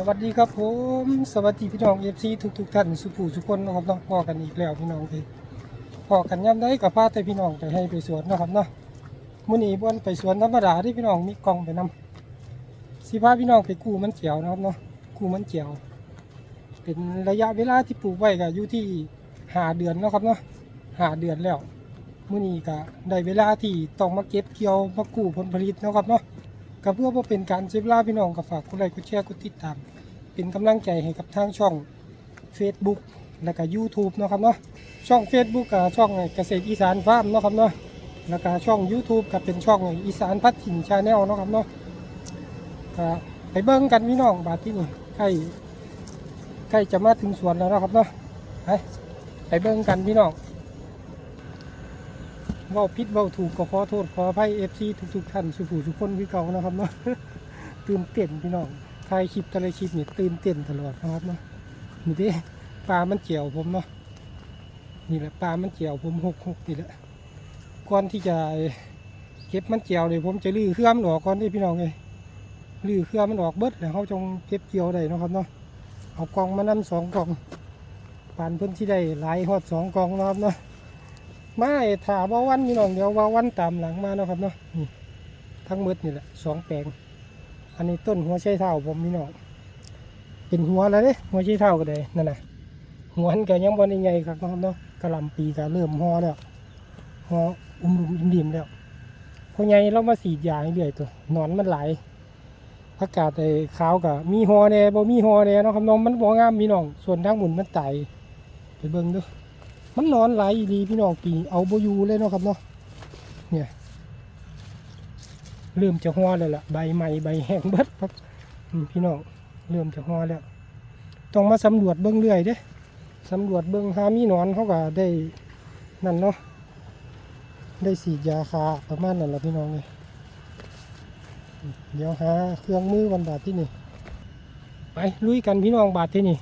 สวัสดีครับผม สวัสดีพี่น้องเอฟซีทุกทุกๆท่านสุผู้สุคนนะครับเนาะพอกันอีกแล้วพี่น้องที่พอกันย่ำได้กับพาแต่พี่น้องไปให้ไปสวนนะครับเนาะมื้อนี้บ่นไปสวนธรรมดาที่พี่น้องมีกองไปนำสิพาพี่น้องไปกู้มันเจียวนะครับเนาะกู้มันเจียว เป็นระยะเวลาที่ปลูกไว้ก็อยู่ที่หาเดือนนะครับเนาะหาเดือนแล้วมื้อนี้ก็ได้เวลาที่ต้องมาเก็บเกี่ยวมากู้ผลผลิตนะครับเนาะ ก็เพื่อว่าเป็นการเซฟลาพี่น้องก็ฝากกดไลค์กดแชร์กดติดตาม เป็นกำลังใจให้กับทางช่อง Facebook และก็ YouTube เนาะครับเนาะช่อง Facebook กับช่องเกษตรอีสานฟาร์มเนาะครับเนาะแล้วก็ช่อง YouTube ก็เป็นช่องอีสานพัดถิ่นชาแนลเนาะครับเนาะก็ไปเบิ่งกันพี่น้องบาดที่นี่ใกล้ใกล้จะมาถึงสวนแล้วเนาะครับเนาะไปไปเบิ่งกันพี่น้อง เว่าผิดเว่าถูกก็ขอโทษขออภัยเอฟซีทุกๆท่านสุผู้สุกคนคือเก่านะครับเนาะตื่นเต้นพี่น้องถ่ายคลิปแต่ละคลิปนี่ตื่นเต้นตลอดนะครับเนาะนี่เดิปลามันเจียวผมเนาะนี่แหละปลามันเจียวผมหกหกนี่แหละก่อนที่จะเก็บมันเจียวเลยผมจะลื้อเครื่องมันออกก่อนที่พี่น้องเลยลื้อเครื่องมันออกเบิดแล้วเขาจงเก็บเกี่ยวได้นะครับเนาะเอากล่องมานั่สองกล่องปานเพิ่นที่ได้หลายฮอดสองกล่องนะครับเนาะ มาไอ้ถาว่าวันนี่น้องเดี๋ยวว่าวันตามหลังมาเนาะครับเนาะนี่ทั้งหมดนี่แหละสองแปลง อันนี้ต้นหัวไชเท้าผมนี่น้องเป็นหัวแล้วเด้หัวไชเท้าก็ได้นั่นน่ะหัวมันก็ยังบนใหญ่ครับเนาะกระลำปีก็เริ่มห่อแล้วห่ออุ้มรุมอิ่มดิมแล้วพอใหญ่เรามาสีดยาให้เรื่อยตัวหนอนมันไหลายผักกาดไอ้ขาวก็มีหอแน่บ่มีหอแน่เนาะครับน้องมันบ่งามพี่น้องส่วนทางหมุนมันไตไปเบิ่งดู มันนอนหลายอีพี่น้องปีเอาโบอยูเลยเนาะครับเนาะเนี่ยเริ่มจะหัวแล้วล่ะใบใหม่ใบแห้งเบิดครับพี่น้องเริ่มจะหัวแล้วต้องมาสำรวจเบื้องเรื่อยเด้สำรวจเบื้องหามีหนอนเขาก็ได้นั่นเนาะได้สีดยาคาประมาณนั้นแหละพี่น้องเลยเดี๋ยวหาเครื่องมือวันบาทที่นี่ไปลุยกันพี่น้องบาทที่นี่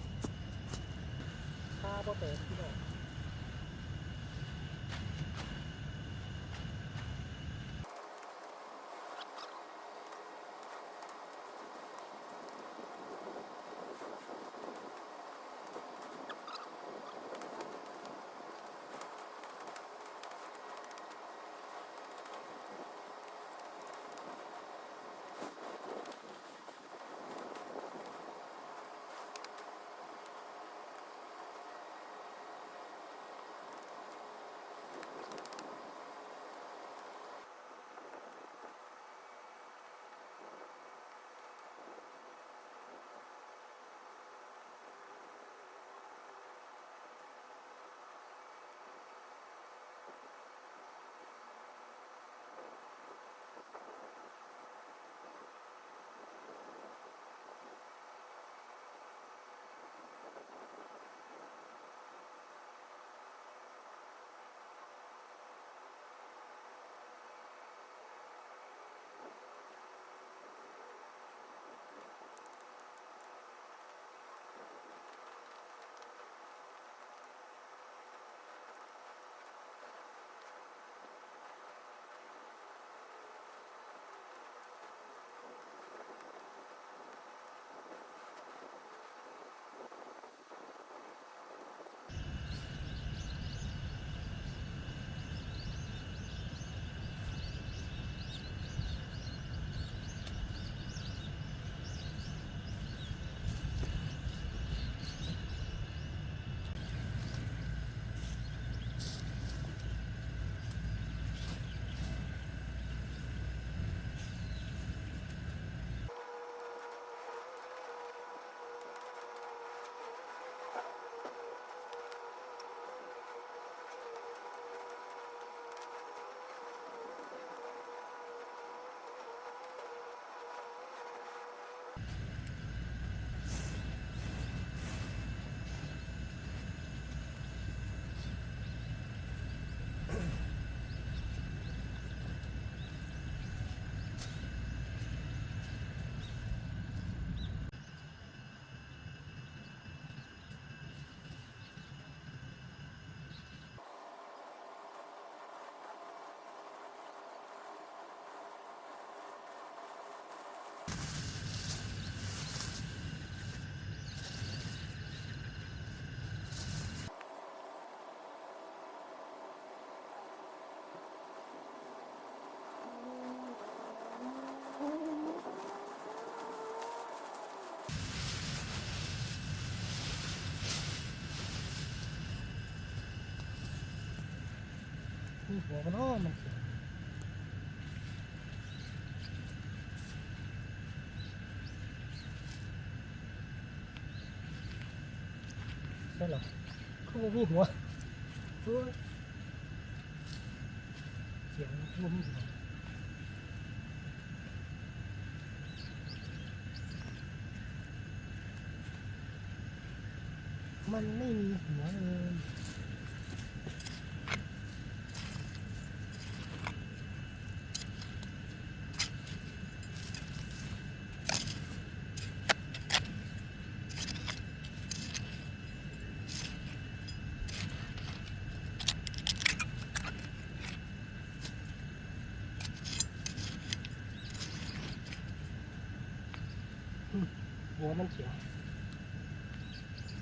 มีหัวมันอ้อมันใช่หรอเขาบ่มีหัวเฮ้ยเสียงมันมีหัวมันไม่มีหัวเลย หัวมัน เขียว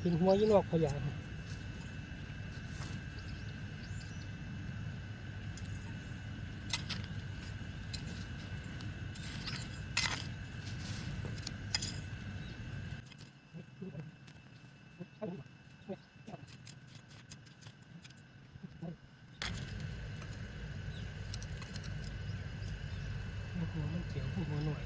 เป็นหัวยี่นอกพยานหัวมันเขียวหัวหน่อย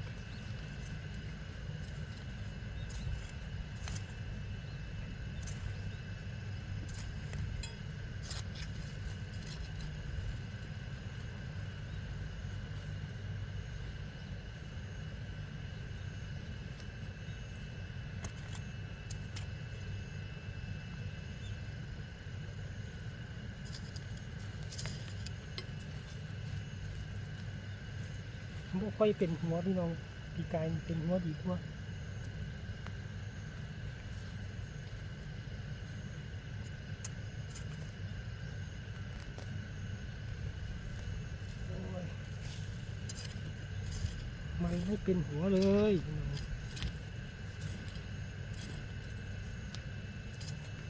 บ่ ค่อยเป็นหัวพี่น้องปีกายนี่เป็นหัวดีกว่าโอ้ยมันไม่เป็นหัวเลย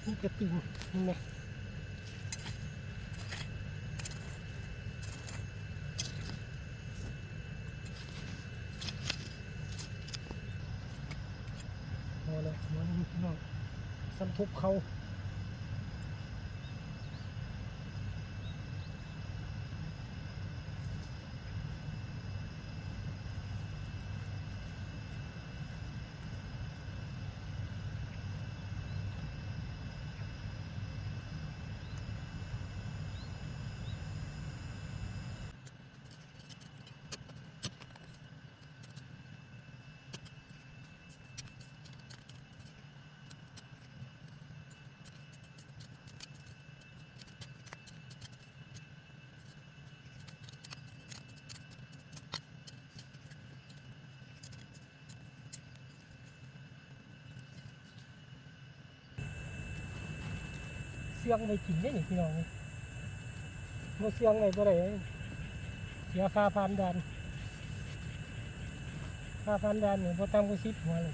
นี่กระติงนี่ไง หัวเลยหัวนี่พี่น้องสันทุบเขา สียงไปกินได้หนี่พี่น้องบ่เสียงไงบ่ได้เสียค่าผ่านด่านค่าผ่านด่านนี่บ่ต่ำกว่าสิบหัวเลย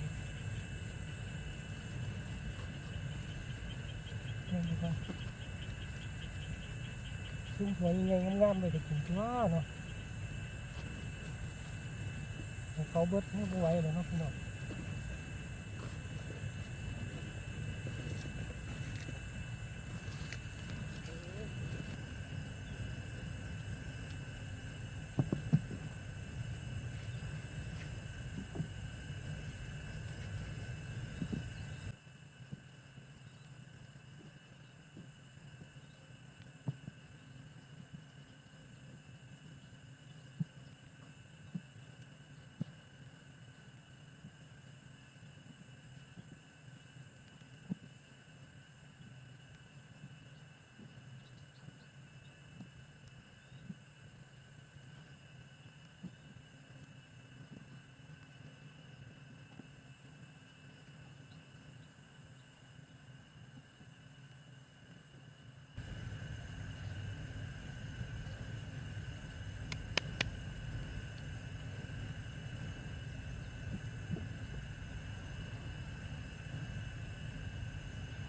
ซุ้มหัวยังไงงามๆไปแต่กินตัวเนาะเขาเบิดไม่ไหวเลยเนาะพี่น้อง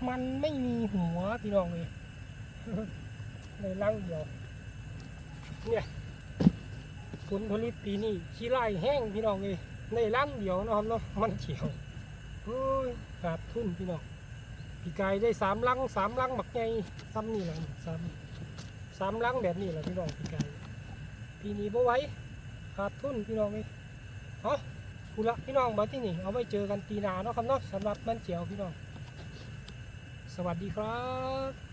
มันไม่มีหัวพี่น้องเลยในร่างเดียว เนี่ยผลผลิตปีนี้ขี้ไล่แห้งพี่น้องเลยในร่างเดียวนะครับเนาะมันเขียวโอ้ยขาดทุนพี่น้องพี่กายได้สามลังสามลังบักไงซ้ำนี่แหละซ้ำสามลังแบบนี้แหละพี่น้องพี่ไก่ปีนี้บ่ไหว้ขาดทุนพี่น้องเลยเอากูละพี่น้องมาที่นี่เอาไว้เจอกันปีหน้าเนาะครับเนาะสำหรับมันเจียวพี่น้อง สวัสดีครับ